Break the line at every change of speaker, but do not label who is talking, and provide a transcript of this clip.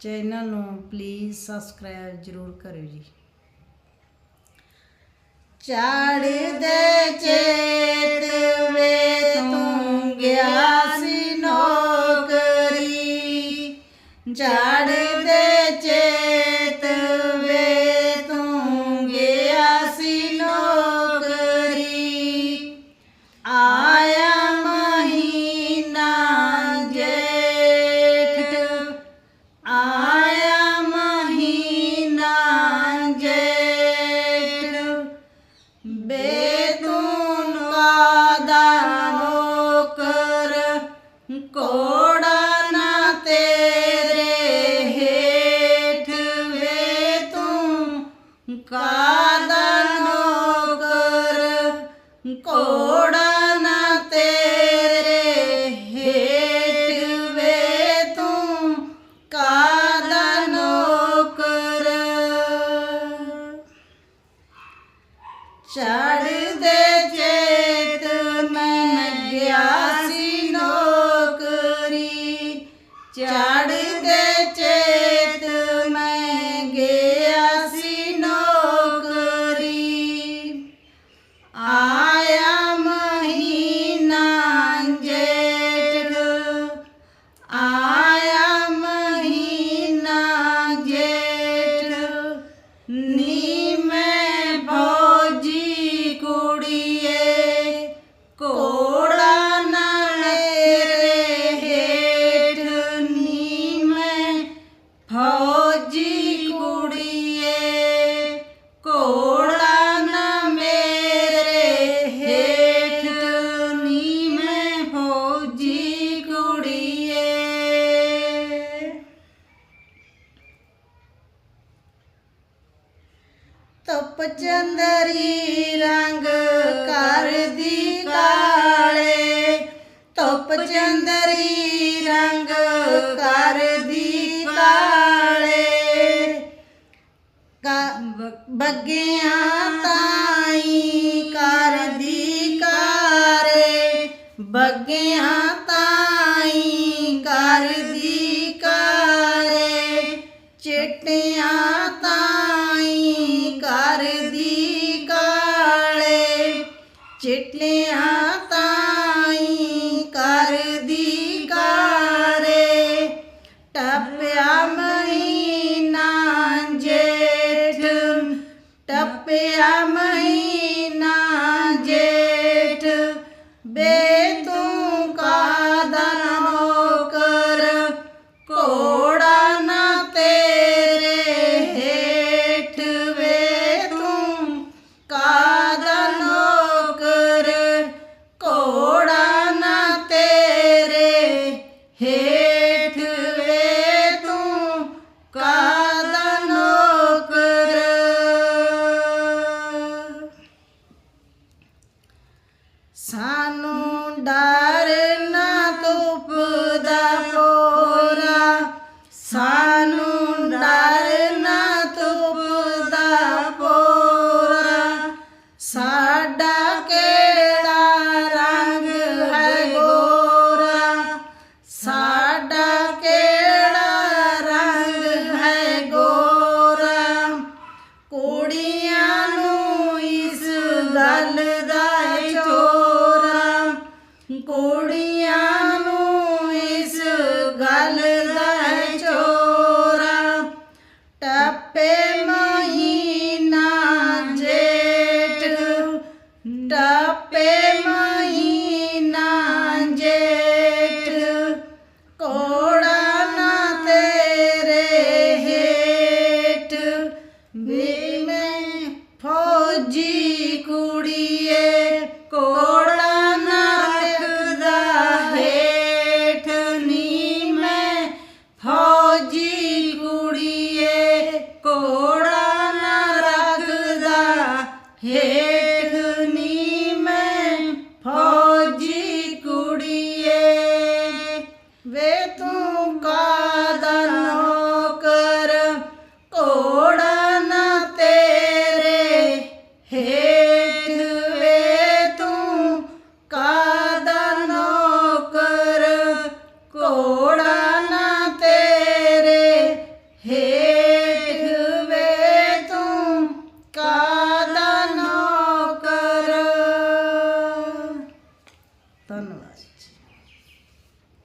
Channel ਨੂੰ please subscribe ਜ਼ਰੂਰ ਕਰਿਓ ਜੀ। ਚੜਦੇ ਚੇਤ ਵੇ ਤੂੰ ਗਿਆ ਸੀ ਨੌਕਰੀ। ਚੜਦੇ ਧੁੱਪ ਚੰਦਰੀ ਰੰਗ ਕਰਦੀ ਕਾਲੇ। ਧੁੱਪ ਚੰਦਰੀ ਰੰਗ ਕਰਦੀ ਕਾਲੇ। ਬੱਗਿਆਂ ਤਾਈ Beijo! sabe? de